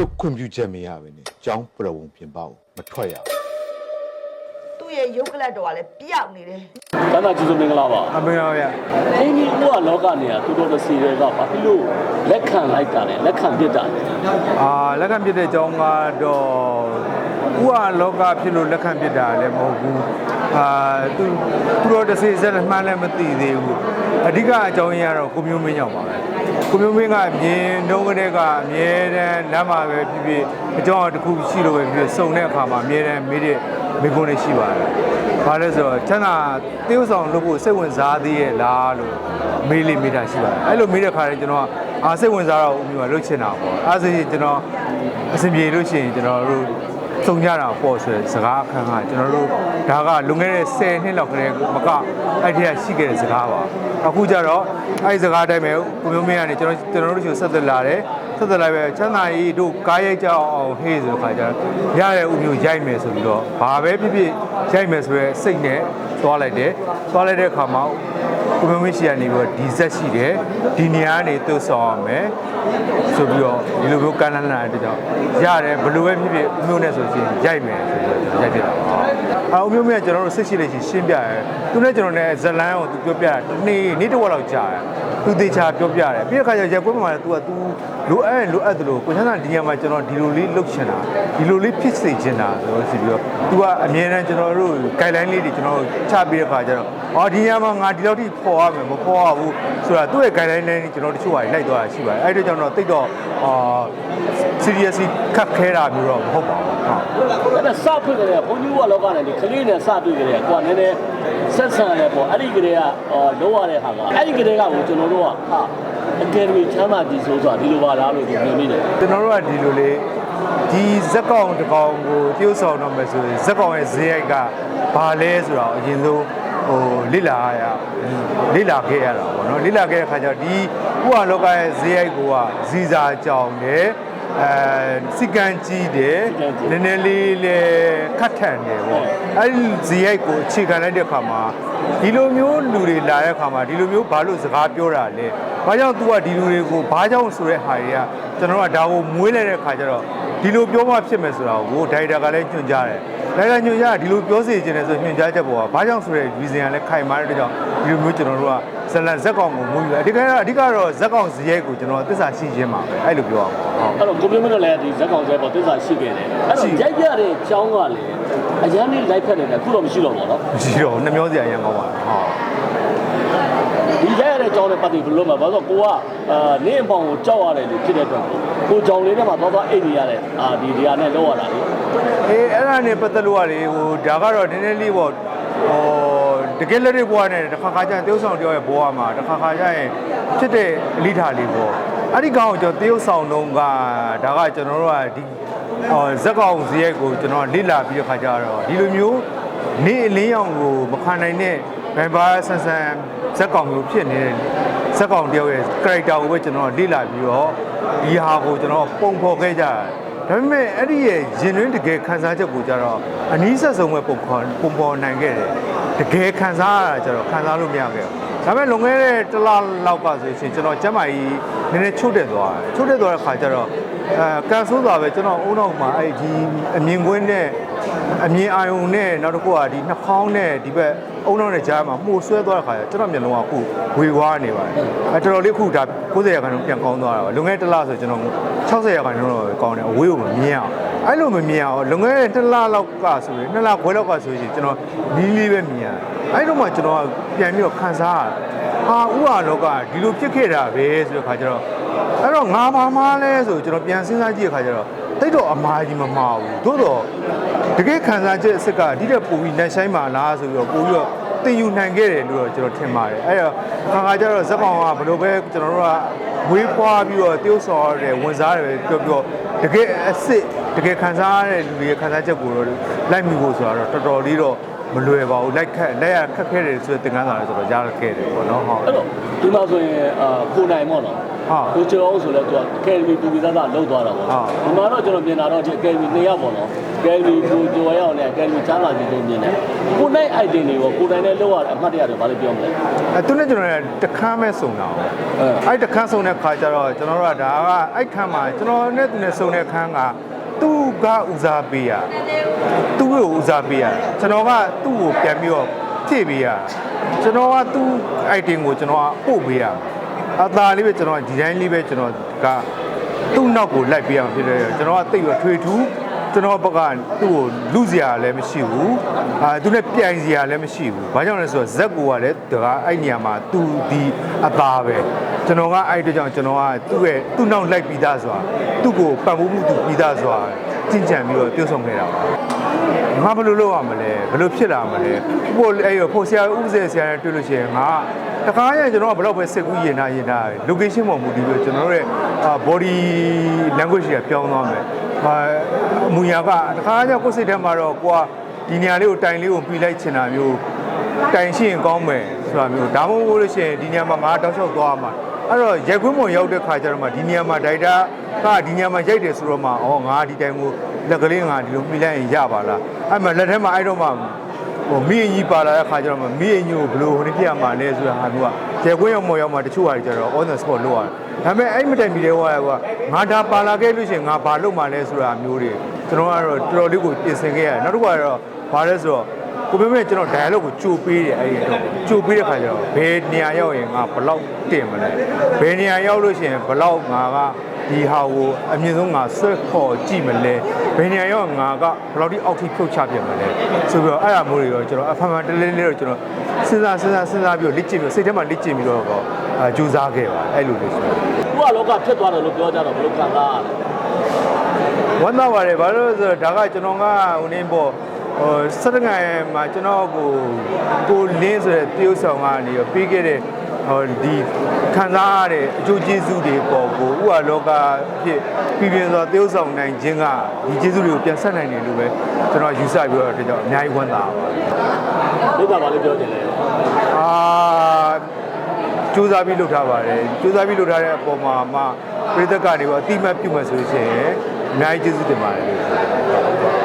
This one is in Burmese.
ကျုပ်ခွင့်ပြုချက်မရဘဲနဲ့ကျောင်းပရဝုံပြင်ပကိုမထွက်ရဘူးသူ့ရဲ့ရုပ်ကလတ်တော်ကလည်းပြောက်နေတယ်တန်းတာကျေးဇူးမင်္ဂလာပါအမေရောဗျာအင်းကြီးဦးကလောကနေကတူတော်တစီတွေကဘာဖြစ်လို့လက်ခံလိုက်တာလဲလက်ခံပြစ်တာလဲအာလက်ခံပြစ်တဲ့အကြောင်းကတော့ဥဟာလောကဖြစ်လို့လက်ခံပြစ်တာလည်းမဟုတ်ဘူးအာသူသူတို့တစ်စိစက်မှန်းလည်းမသိသေးဘူးအဓိကအကြောင်းရင်းကတော့ကိုမျိုးမင်းကြောင့်ပါပဲ ကိုမျိုးမင်းကမြင်တုံးကလေးကအမြဲတမ်းလမ်းမှာပဲဖြစ်ဖြစ်အကြောင်းတစ်ခုရှိလို့ပဲဖြစ်ဖြစ်စုံတဲ့အခါမှာအမြဲတမ်းမေးတဲ့မိကုန်းလေးရှိပါတယ်ဘာလဲဆိုတော့ချမ်းသာတေးဥဆောင်လုပ်ဖို့စိတ်ဝင်စားသေးရဲ့လားလို့မေးလိမေးတာရှိပါတယ်အဲ့လိုမေးတဲ့ခါကျကျွန်တော်ကအာစိတ်ဝင်စားတော့ဦးမျိုးကလှုပ်ချင်တာပေါ့အဲ့ဒါဆိုရင်ကျွန်တော်အဆင်ပြေလို့ရှိရင်ကျွန်တော်တို့ စုံကြတာပေါ့ဆိုတဲ့စကားအခန်းကကျွန်တော်တို့ဒါကလွန်ခဲ့တဲ့10နှစ်လောက်ကလေးမကအဲ့ဒီကရှိခဲ့တဲ့စကားပါအခုကျတော့အဲ့ဒီစကားတိုင်းပဲကိုမျိုးမင်းကနေကျွန်တော်ကျွန်တော်တို့ချိုဆက်သက်လာတယ်ဆက်သက်လိုက်ပဲချမ်းသာကြီးတို့ကားရိုက်ကြအောင်ဟေးဆိုတဲ့ခါကျတော့ရတဲ့ဦးမျိုးရိုက်မယ်ဆိုပြီးတော့ဘာပဲဖြစ်ဖြစ်ရိုက်မယ်ဆိုရဲစိတ်နဲ့သွားလိုက်တယ်သွားလိုက်တဲ့အခါမှာ ကိုမျိုးမင်းရှိရနေပြီးတော့ဒီဇက်ရှိတယ်ဒီနေရာကနေသူ့ဆောင်ရမယ်ဆိုပြီးတော့ဒီလိုမျိုးကမ်းလှမ်းလာတဲ့ကြောင့်ရတယ်ဘယ်လိုပဲဖြစ်ဖြစ်ဦးမျိုးနဲ့ဆိုရင်ရိုက်မယ်ဆိုပြီးတော့ရိုက်ပြတာပါ အာဦးမျိုးမင်းကကျွန်တော်တို့စိတ်ရှိလို့ရှိရင်ရှင်းပြရဲသူနဲ့ကျွန်တော်နဲ့ဇလန်းကိုသူပြောပြတာနေ့နေ့တစ်ဝက်လောက်ကြာတယ်သူတေချာပြောပြတယ်ပြီးတဲ့ခါကျရက်ကွင်းမှာလည်း तू က तू လိုအပ်ရင်လိုအပ်တယ်လို့ကိုချမ်းသာဒီညမှာကျွန်တော်ဒီလိုလေးလုပ်ချင်တာဒီလိုလေးဖြစ်စေချင်တာဆိုလို့ရှိပြီးတော့ तू ကအမြဲတမ်းကျွန်တော်တို့ guideline လေးတွေကျွန်တော်တို့ချပြီးတဲ့ခါကျတော့အော်ဒီညမှာငါဒီလောက်ထိပေါ်ရမယ်မပေါ်ရဘူးဆိုတာသူ့ရဲ့ guideline လေးတွေကျွန်တော်တို့တချို့ဟာလိုက်သွားတာရှိပါတယ်အဲ့ဒီကြောင့်တော့တိတ်တော့အာ seriously ခက်ခဲတာမျိုးတော့မဟုတ်ပါဘူးဟုတ် အဲ့ဒါစဖွင့်ကြတယ်ဘုန်းကြီးဦးကလောကနေဒီကလေးနဲ့စတွေ့ကြတယ်ကိုကနည်းနည်းဆက်ဆံရပေါ့အဲ့ဒီကလေးကလောရတဲ့ဟာကအဲ့ဒီကလေးကကိုကျွန်တော်တို့ကဟာအကယ်ဒမီချမ်းသာကြီးဆိုဆိုတာဒီလိုပါလားလို့ဒီမြင်မိတယ်ကျွန်တော်တို့ကဒီလိုလေဒီဇက်ကောင်တစ်ကောင်ကိုပြုတ်ဆောင်တော့မယ်ဆိုရင်ဇက်ကောင်ရဲ့ဈေးရိုက်ကဘာလဲဆိုတော့အရင်ဆုံးဟိုလိလာရလိလာခဲ့ရတာပေါ့နော်လိလာခဲ့တဲ့ခါကျတော့ဒီဥဟာလောကရဲ့ဈေးရိုက်ကိုကဇီစာကြောင်တယ် အဲစီကံကြီးတယ်နည်းနည်းလေးလေခတ်ထန်တယ်ပေါ့အဲ့ဒီဇီးရိုက်ကိုအခြေခံလိုက်တဲ့ခါမှာဒီလိုမျိုးလူတွေလာတဲ့ခါမှာဒီလိုမျိုးဘာလို့စကားပြောတာလဲဘာကြောင့် तू ကဒီလူတွေကိုဘာကြောင့်ဆိုတဲ့ဟာတွေကကျွန်တော်ကဒါကိုမွေးလိုက်တဲ့ခါကျတော့ဒီလိုပြောမှဖြစ်မယ်ဆိုတာကိုဒိုင်တာကလည်းညွှန်ကြားတယ်ဒိုင်တာညွှန်ကြားဒီလိုပြောစေချင်တယ်ဆိုညွှန်ကြားချက်ပေါ်ကဘာကြောင့်ဆိုတဲ့ reason ကလည်းခိုင်မာတဲ့အတွက်ကြောင့်ဒီလိုမျိုးကျွန်တော်တို့က ဇလန်ဇက်ကောင်ကိုမွေးပြီးအဓိကအဓိကတော့ဇက်ကောင်ဇရက်ကိုကျွန်တော်သစ္စာရှိခြင်းပါပဲအဲ့လိုပြောအောင်ဟုတ်အဲ့တော့ကိုမျိုးမင်းတို့လည်းဒီဇက်ကောင်ကျဲပေါ့သစ္စာရှိခဲ့တယ်အဲ့တော့ရိုက်ပြတဲ့အကြောင်းကလည်းအရန်လေးလိုက်ဖက်နေတယ်အခုတော့မရှိတော့ပါတော့မရှိတော့ဘူးနှမျောစရာအရင်ကောင်းပါလားဟုတ်ဒီရိုက်ရတဲ့အကြောင်းနဲ့ပတ်သက်ပြီးဘယ်လိုမှဘာလို့ကိုကအာနင်းအပေါင်ကိုကြောက်ရတယ်လို့ဖြစ်တဲ့အတွက်ကိုကြောင်လေးထဲမှာသွားသွားအိတ်နေရတဲ့အာဒီဒီဟာနဲ့လောက်ရတာလေအေးအဲ့ဒါနဲ့ပတ်သက်လို့ကလေဟိုဒါကတော့နည်းနည်းလေးပေါ့ဟို တကယ်လက်တွေဘွားနဲ့တစ်ခါခါကျရင်တေးဥဆောင်တယောက်ရဲ့ဘွားမှာတစ်ခါခါကျရင်ဖြစ်တဲ့အလိထာလေးပေါ့အဲ့ဒီကောင်ကိုကျွန်တော်တေးဥဆောင်တော့ကဒါကကျွန်တော်တို့ကဒီဟိုဇက်ကောင်ဇရက်ကိုကျွန်တော်လေ့လာပြီးတဲ့ခါကျတော့ဒီလိုမျိုးနေအလင်းရောင်ကိုမခံနိုင်တဲ့ဗန်ပါဆန်ဆန်ဇက်ကောင်မျိုးဖြစ်နေတဲ့ဇက်ကောင်တယောက်ရဲ့ character ကိုပဲကျွန်တော်လေ့လာပြီးတော့ဒီဟာကိုကျွန်တော်ပုံဖော်ခဲ့ကြတယ်ဒါပေမဲ့အဲ့ဒီရဲ့ရင်တွင်းတကယ်ခံစားချက်ကိုကြတော့အနည်းဆက်ဆုံးပဲပုံခေါ်ပုံပေါ်နိုင်ခဲ့တယ် တကယ်ခံစားရတာကြတော့ခံစားလို့မရခဲ့ဘူးဒါပေမဲ့လွန်ခဲ့တဲ့တစ်လလောက်ကဆိုရှင်ကျွန်တော်ကျမ်းမာကြီးနည်းနည်းချုပ်တက်သွားတယ်ချုပ်တက်သွားတဲ့ခါကျတော့အဲကန်ဆိုးသွားပဲကျွန်တော်အုံနောက်မှာအဲ့ဒီအမြင်ကွင်းနဲ့အမြင်အာရုံနဲ့နောက်တစ်ခုကဒီနှာခေါင်းနဲ့ဒီဘက်အုံနောက်နဲ့ကြားမှာမှုဆွဲသွားတဲ့ခါကျကျွန်တော်မျက်လုံးကအခုဝေဝါးနေပါတယ်အဲတော်တော်လေးအခုဒါ90ရာခိုင်နှုန်းပြန်ကောင်းသွားတာပါလွန်ခဲ့တဲ့တစ်လဆိုကျွန်တော်60ရာခိုင်နှုန်းတော့ကောင်းတယ်အဝေးကိုမမြင်အောင်အဲ့လိုမမြင်အောင်လွန်ခဲ့တဲ့တစ်လလောက်ကဆိုရင်နှစ်လခွဲလောက်ကဆိုရင်ကျွန်တော်နီးလေးပဲမြင်ရတယ်အဲ့တော့မှကျွန်တော်ပြန်ပြီးတော့ခံစားရတယ်ဟာဥဟာလောကဒီလိုဖြစ်ခဲ့တာပဲဆိုတဲ့ခါကျတော့အဲ့တော့ငါဘာမှလဲဆိုကျွန်တော်ပြန်စဉ်းစားကြည့်တဲ့ခါကျတော့တိတ်တော့အမားကြီးမမှားဘူးသို့တော့တကယ်ခံစားချက်အစ်စ်ကဒီတဲ့ပူပြီးလက်ဆိုင်မှာလားဆိုပြီးတော့ပို့ပြီးတော့တင်ယူနိုင်ခဲ့တယ်လို့တော့ကျွန်တော်ထင်ပါတယ်အဲ့တော့ခါခါကျတော့ဇက်ကောင်ကဘယ်လိုပဲကျွန်တော်တို့ကဝေးဖွားပြီးတော့တိုးဆော်ရတယ်ဝန်စားတယ်ပြောပြောတကယ်အစ်စ် တကယ်ခံစားရတဲ့လူတွေရဲ့ခံစားချက်ကိုတော့လိုက်မိဖို့ဆိုတော့တော်တော်လေးတော့မလွယ်ပါဘူးလိုက်ခက်လက်ရခက်ခဲတယ်ဆိုတဲ့သင်ခန်းစာလည်းဆိုတော့ကြားခဲ့တယ်ပေါ့နော်ဟုတ်အဲ့တော့ဒီမှာဆိုရင်အာကိုနိုင်ပေါ့နော်ဟုတ်ကိုကျော်အောင်ဆိုလဲသူကအကယ်ဒမီပူပီသားသားလောက်သွားတာပေါ့ဟုတ်ဒီမှာတော့ကျွန်တော်မြင်တာတော့ဒီအကယ်ဒမီနှစ်ယောက်ပေါ့နော်အကယ်ဒမီကိုကျော်ရောက်နဲ့အကယ်ဒမီချမ်းသာကြီးတို့မြင်တယ်ကိုနိုင် item တွေပေါ့ကိုနိုင်နဲ့လောက်ရတဲ့အမှတ်တရတွေဘာလို့ပြောမလဲအဲသူနဲ့ကျွန်တော်လည်းတခမ်းမဲ့စုံတာပေါ့အဲအဲ့တခမ်းစုံတဲ့ခါကျတော့ကျွန်တော်တို့ကဒါကအဲ့ခမ်းမှာကျွန်တော်နဲ့သူနဲ့စုံတဲ့ခမ်းက သူ့ကဦးစားပေးရသူ့ကိုဦးစားပေးရကျွန်တော်ကသူ့ကိုပြန်ပြီးတော့ဖြည့်ပေးရကျွန်တော်ကသူ့ item ကိုကျွန်တော်ကပို့ပေးရအသာလေးပဲကျွန်တော်ဒီဇိုင်းလေးပဲကျွန်တော်ကသူ့နောက်ကိုလိုက်ပေးရမှာဖြစ်တယ်ကျွန်တော်ကတိတ်ရထွေထူး ကျွန်တော်ဘက်ကသူ့ကိုလူစရာလည်းမရှိဘူးအာသူနဲ့ပြိုင်စရာလည်းမရှိဘူးဘာကြောင့်လဲဆိုတော့ဇက်ကိုကလည်းဒါကအဲ့နေရာမှာသူဒီအသာပဲကျွန်တော်ကအဲ့အတွက်ကြောင့်ကျွန်တော်ကသူ့ရဲ့သူ့နောက်လိုက်ပြီးသားဆိုတာသူ့ကိုပံ့ပိုးမှုသူပြီးသားဆိုတာကြင်ကြံပြီးတော့ပြုတ်ဆောင်ခဲ့တာပါငါဘယ်လိုလုပ်ရမလဲဘယ်လိုဖြစ်လာမလဲဖို့အဲ့ရဖို့ဆရာဥပဒေဆရာနဲ့တွေ့လို့ရှိရင်ငါတခါရကျွန်တော်ကဘယ်တော့ပဲစိတ်ကူးရင်နာရင်နာ location ပေါ်မူတည်ပြီးကျွန်တော်တို့ရဲ့ body language တွေပြောင်းသွားမယ်ဟာ အမူအရာကတခါကျကိုယ်စိတ်ထဲမှာတော့ကိုကဒီနေရာလေးကိုတိုင်လေးကိုပြီးလိုက်ချင်တာမျိုးတိုင်ရှိရင်ကောင်းမယ်ဆိုတာမျိုးဒါမှမဟုတ်လို့ရှိရင်ဒီနေရာမှာငါတောက်လျှောက်သွားမှာအဲ့တော့ရိုက်ခွင်းပုံရောက်တဲ့ခါကျတော့မှဒီနေရာမှာဒိုက်တာကဒီနေရာမှာရိုက်တယ်ဆိုတော့မှဩငါဒီတိုင်ကိုလက်ကလေးငါဒီလိုပြီးလိုက်ရင်ရပါလားအဲ့မှာလက်ထဲမှာအဲ့တော့မှဟိုမိအင်ကြီးပါလာတဲ့ခါကျတော့မှမိအင်ကြီးကိုဘယ်လိုဟိုနေ့ပြရမှာလဲဆိုတာဟာမျိုးက ကျေခွင့်ရောက်မော်ရောက်မှာတချို့ဟာတွေကျတော့ on the spot လုပ်ရတယ်။ဒါပေမဲ့အဲ့မတိုင်မီတဲ့ဟိုကငါဒါပါလာခဲ့လို့ရှိရင်ငါဘာလုပ်မှာလဲဆိုတာမျိုးတွေကျွန်တော်ကတော့တော်တော်လေးကိုပြင်ဆင်ခဲ့ရတယ်။နောက်တစ်ခုကတော့ဘာလဲဆိုတော့ကိုပြမကျွန်တော် dialogue ကိုကြိုပေးတယ်အဲ့ဒီတော့ကြိုပေးတဲ့ခါကျတော့ဘယ်နေရာရောက်ရင်ငါဘယ်လောက်တင်မလဲဘယ်နေရာရောက်လို့ရှိရင်ဘယ်လောက်ငါက ဒီဟာကိုအမြင့်ဆုံးငါဆွဲခေါ်ကြည့်မလဲဘယ်နေရာရောက်ငါကဘယ်လောက်ထိအောက်ထိဖြုတ်ချပြစ်မလဲဆိုပြီးတော့အဲ့ဒါမျိုးတွေတော့ကျွန်တော်အဖန်ဖန်တလေးလေးတော့ကျွန်တော်စဉ်းစားစဉ်းစားစဉ်းစားပြီးတော့လက်ကျင့်ပြီးစိတ်ထဲမှာလက်ကျင့်ပြီးတော့အာကြိုးစားခဲ့ပါအဲ့လိုလေးဆိုတော့ကိုကလောကဖြစ်သွားတယ်လို့ပြောကြတော့ဘယ်လိုခံစားရလဲဝမ်းသာပါတယ်ဘာလို့လဲဆိုတော့ဒါကကျွန်တော်ကဟိုနေပေါ့ဟိုစက်တငယ်မှာကျွန်တော်ကိုကိုလင်းဆိုတဲ့တရုတ်ဆောင်ကနေတော့ပြီးခဲ့တဲ့ ဟိုဒီခံစားရတဲ့အကျိုးကျေးဇူးတွေပေါ်ကိုဥဟာလောကဖြစ်ပြည်ပြင်းစွာတရုတ်ဆောင်နိုင်ခြင်းကဒီကျေးဇူးတွေကိုပြန်ဆက်နိုင်တယ်လို့ပဲကျွန်တော်ယူဆပြီးတော့ဒါကြောင့်အများကြီးဝမ်းသာပါတယ်ဘုရားဘာလို့ပြောကြလဲအာစူးစမ်းပြီးလုပ်ထားပါတယ်စူးစမ်းပြီးလုပ်ထားတဲ့အပေါ်မှာမှပြည်သက်ကနေပေါ့အတိမတ်ပြုမှဆိုလို့ရှိရင်အများကြီးကျေးဇူးတင်ပါတယ်လို့